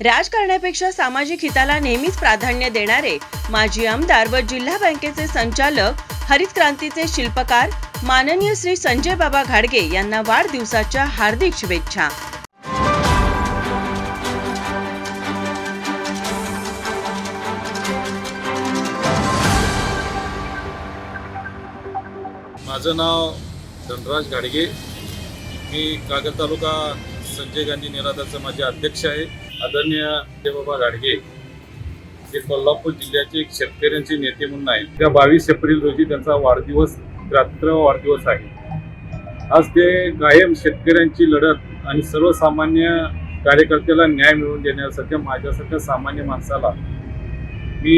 राजकारणापेक्षा सामाजिक हिताला नेहमीच प्राधान्य देणारे माजी आमदार व जिल्हा बँकेचे संचालक हरित क्रांतीचे शिल्पकार माननीय श्री संजय बाबा घाडगे यांना वाढदिवसाच्या हार्दिक शुभेच्छा. माझं नाव धनराज घाडगे. मी कागल तालुका संजय गांधी निराधाचं माझे अध्यक्ष आहे. आदरणीय देवबाबा घाडगे हे कोल्हापूर जिल्ह्याचे एक शेतकऱ्यांचे नेते म्हणून आहेत. त्या बावीस एप्रिल रोजी त्यांचा वाढदिवस रात्र वाढदिवस आहे. आज ते कायम शेतकऱ्यांची लढत आणि सर्वसामान्य कार्यकर्त्याला न्याय मिळवून देण्यासारख्या माझ्यासारख्या सामान्य माणसाला मी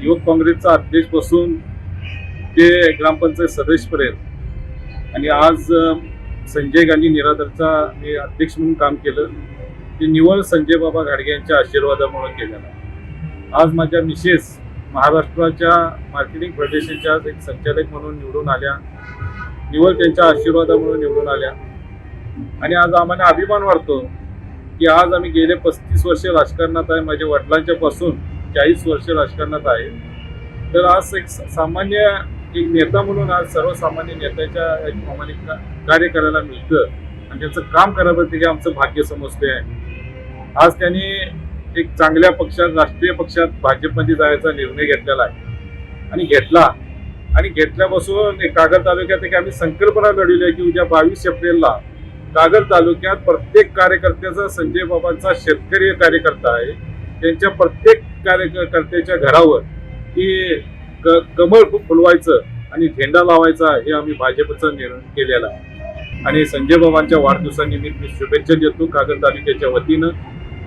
युवक काँग्रेसचा अध्यक्षपासून ते ग्रामपंचायत सदस्यपर्यंत आणि आज संजय गांधी निराधारचा मी अध्यक्ष म्हणून काम केलं. ते निवळ संजय बाबा घाडगे यांच्या आशीर्वादामुळे केलेलं आज माझ्या मिसेस महाराष्ट्राच्या मार्केटिंग फेडरेशनच्या एक संचालक म्हणून निवडून आल्या. निवळ त्यांच्या आशीर्वादामुळे निवडून आल्या. आणि आज आम्हाला अभिमान वाटतो की आज आम्ही गेले पस्तीस वर्ष राजकारणात आहे. माझ्या वडिलांच्या पासून चाळीस वर्ष राजकारणात आहे. तर आज एक सामान्य एक नेता म्हणून आज सर्वसामान्य नेत्याच्या एक प्रामाणिक कार्य करायला मिळतं. आणि त्यांचं काम करायला ते आमचं भाग्य समजते आहे आज त्यांनी एक चांगल्या पक्षात राष्ट्रीय पक्षात भाजपमध्ये जायचा निर्णय घेतलेला आहे. आणि घेतला. आणि घेतल्यापासून कागद तालुक्यात एक आम्ही संकल्पना घडवली आहे की उद्या बावीस एप्रिलला कागद तालुक्यात प्रत्येक कार्यकर्त्याचा संजय बाबांचा शेतकरी कार्यकर्ता आहे. त्यांच्या प्रत्येक कार्यकर्त्याच्या घरावर की क- कमळ फुलवायचं आणि झेंडा लावायचा हे आम्ही भाजपचा निर्णय केलेला आहे. आणि संजय बाबांच्या वाढदिवसानिमित्त मी शुभेच्छा देतो कागद तालुक्याच्या वतीनं.